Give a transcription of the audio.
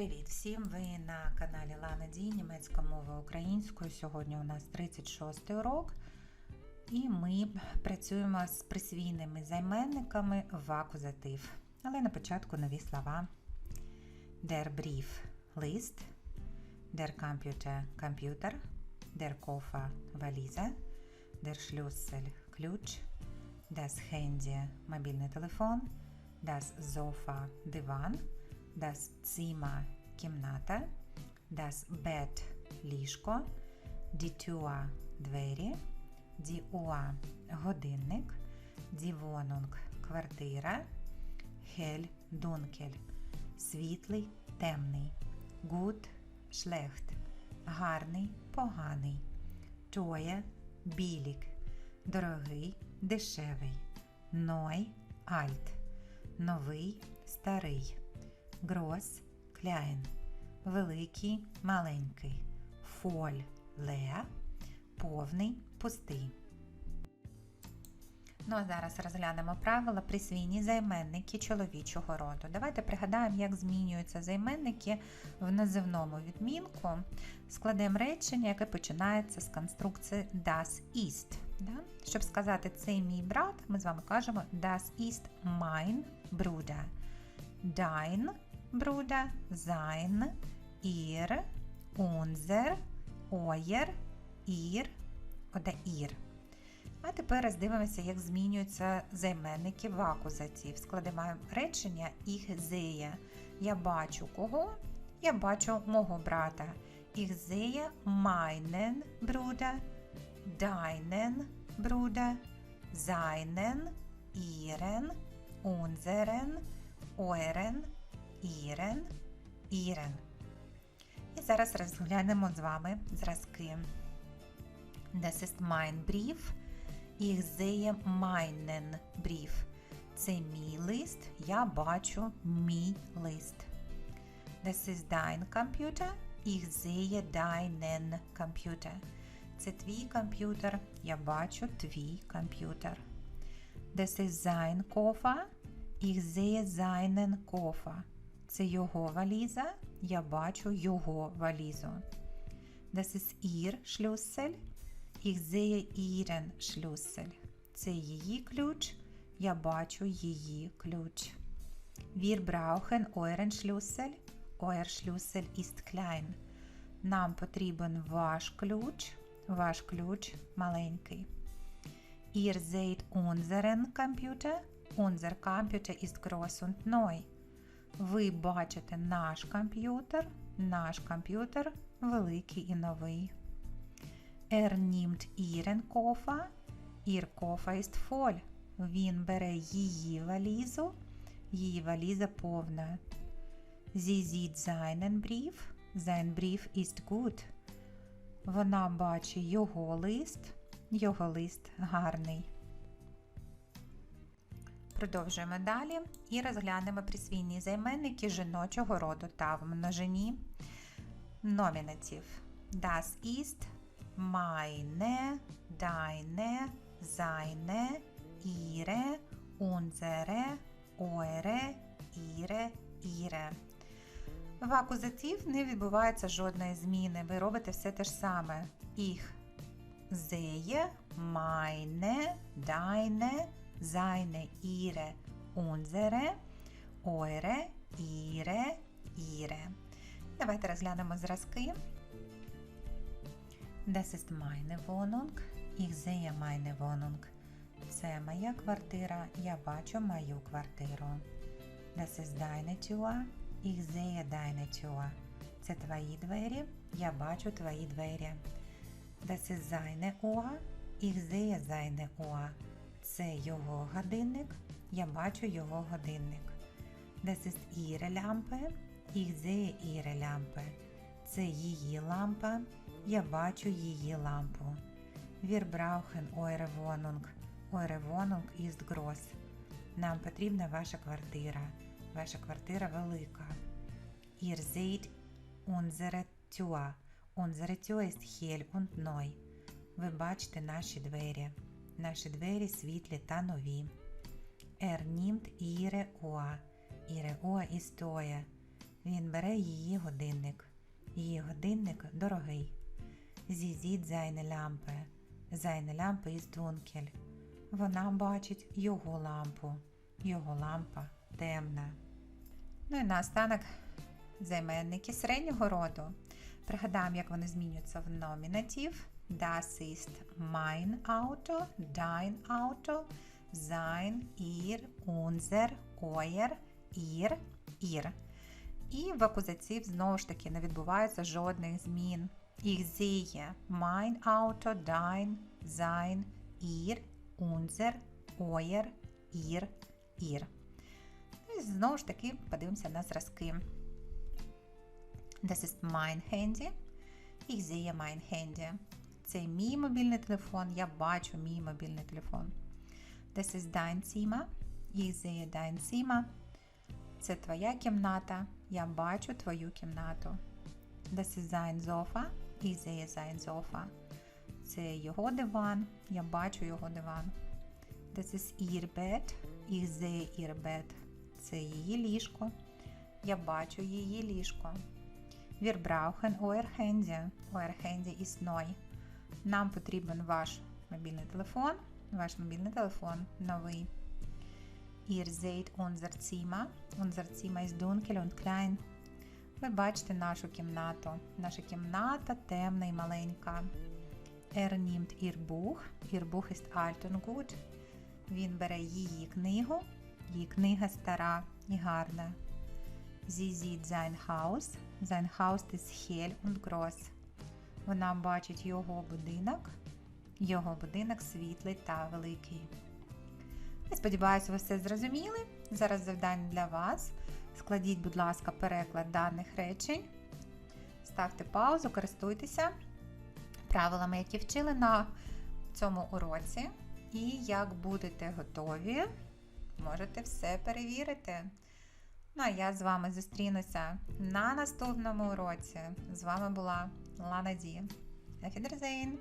Привіт всім! Ви на каналі Лана Ді, німецька мова українською. Сьогодні у нас 36 урок, і ми працюємо з присвійними займенниками в акузатив. Але на початку нові слова: Der Brief – лист, Der Computer – комп'ютер, Der Koffer – валіза, Der Schlüssel – ключ, Das Handy – мобільний телефон, Das Sofa – диван. Das Zimmer – кімната, das Bett – ліжко, die Tür – двері, die Uhr – годинник, die Wohnung – квартира, hell – dunkel – світлий, темний, gut – schlecht – гарний, поганий, teuer – білік, дорогий, дешевий, neu – alt, новий, старий. Groß – klein, великий, маленький, voll – leer, повний, пустий. Ну а зараз розглянемо правила присвійні займенники чоловічого роду. Давайте пригадаємо, як змінюються займенники в називному відмінку. Складемо речення, яке починається з конструкції das ist. Да? Щоб сказати цей мій брат, ми з вами кажемо das ist mein Bruder. Dein Bruder, sein, ihr, unser, euer, ihr oder ihr. А тепер роздивимося, як змінюються займенники в акузатив. Складемо речення «Ich sehe». Я бачу кого? Я бачу мого брата. Ich sehe meinen Bruder, deinen Bruder, seinen, ihren, unseren, euren, ihren, ihren. І зараз розглянемо з вами зразки. Das ist mein Brief. Ich sehe meinen Brief. Це мій лист. Я бачу мій лист. Das ist dein Computer. Ich sehe deinen Computer. Це твій комп'ютер. Я бачу твій комп'ютер. Das ist sein Koffer. Ich sehe seinen Koffer. Це його валіза. Я бачу його валізу. Das ist ihr Schlüssel. Ich sehe ihren Schlüssel. Це її ключ. Я бачу її ключ. Wir brauchen euren Schlüssel. Euer Schlüssel ist klein. Нам потрібен ваш ключ. Ваш ключ маленький. Ihr seht unseren Computer. Unser Computer ist groß und neu. Ви бачите наш комп'ютер. Наш комп'ютер великий і новий. Er nimmt ihren Koffer. Ihr Koffer ist voll. Він бере її валізу. Її валіза повна. Sie sieht seinen Brief. Sein Brief ist gut. Вона бачить його лист. Його лист гарний. Продовжуємо далі і розглянемо присвійні займенники жіночого роду та в множині номінатив. Das ist, meine, deine, seine, ihre, unsere, eure, ihre, ihre. В акузатив не відбувається жодної зміни. Ви робите все те ж саме. Ich sehe, meine, deine, seine, ihre, unsere, eure, ihre, ihre. Давайте розглянемо зразки. Das ist meine Wohnung. Ich sehe meine Wohnung. Це моя квартира. Я бачу мою квартиру. Das ist deine Tür. Ich sehe deine Tür. Це твої двері. Я бачу твої двері. Das ist seine Uhr. Ich sehe seine Uhr. Це його годинник. Я бачу його годинник. Das ist ihre Lampe. Ich sehe ihre Lampe. Це її лампа. Я бачу її лампу. Wir brauchen eure Wohnung. Eure Wohnung ist groß. Нам потрібна ваша квартира. Ваша квартира велика. Ihr seht unsere Tür. Unsere Tür ist hell und neu. Ви бачите наші двері. Наші двері світлі та нові. Uhr. Ihre Uhr ist. Він бере її годинник. Її годинник дорогий. Sieht seine Lampe. Seine Lampe ist dunkel. Вона бачить його лампу. Його лампа темна. Ну і наостанок займенники середнього роду. Пригадаємо, як вони змінюються в номінатив. Das ist mein Auto, dein Auto, sein, ihr, unser, euer, ihr, ihr. І в акузатив знову ж таки не відбувається жодних змін. Ich sehe mein Auto, dein, sein, ihr, unser, euer, ihr, ihr. Ну і знову ж таки подивимося на зразки. Das ist mein Handy. Ich sehe mein Handy. Це мій мобільний телефон. Я бачу мій мобільний телефон. Das ist dein Zimmer. Ich sehe dein Zimmer. Це твоя кімната. Я бачу твою кімнату. Das ist sein Sofa. Ich sehe sein Sofa. Це його диван. Я бачу його диван. Das ist ihr Bett. Ich sehe ihr Bett. Це її ліжко. Я бачу її ліжко. Wir brauchen euer Handy. Euer Handy ist neu. Нам потрібен ваш мобільний телефон. Ваш мобільний телефон новий. Ihr seht unser Zimmer. Unser Zimmer ist dunkel und klein. Ви бачите нашу кімнату. Наша кімната темна і маленька. Er nimmt ihr Buch. Ihr Buch ist alt und gut. Він бере її книгу. Її книга стара і гарна. Sie sieht sein Haus. Sein Haus ist hell und groß. Вона бачить його будинок. Його будинок світлий та великий. Я сподіваюся, ви все зрозуміли. Зараз завдання для вас. Складіть, будь ласка, переклад даних речень. Ставте паузу, користуйтеся правилами, які вчили на цьому уроці. І як будете готові, можете все перевірити. Ну а я з вами зустрінуся на наступному уроці. З вами була Лана Ді. На Фідерзейн!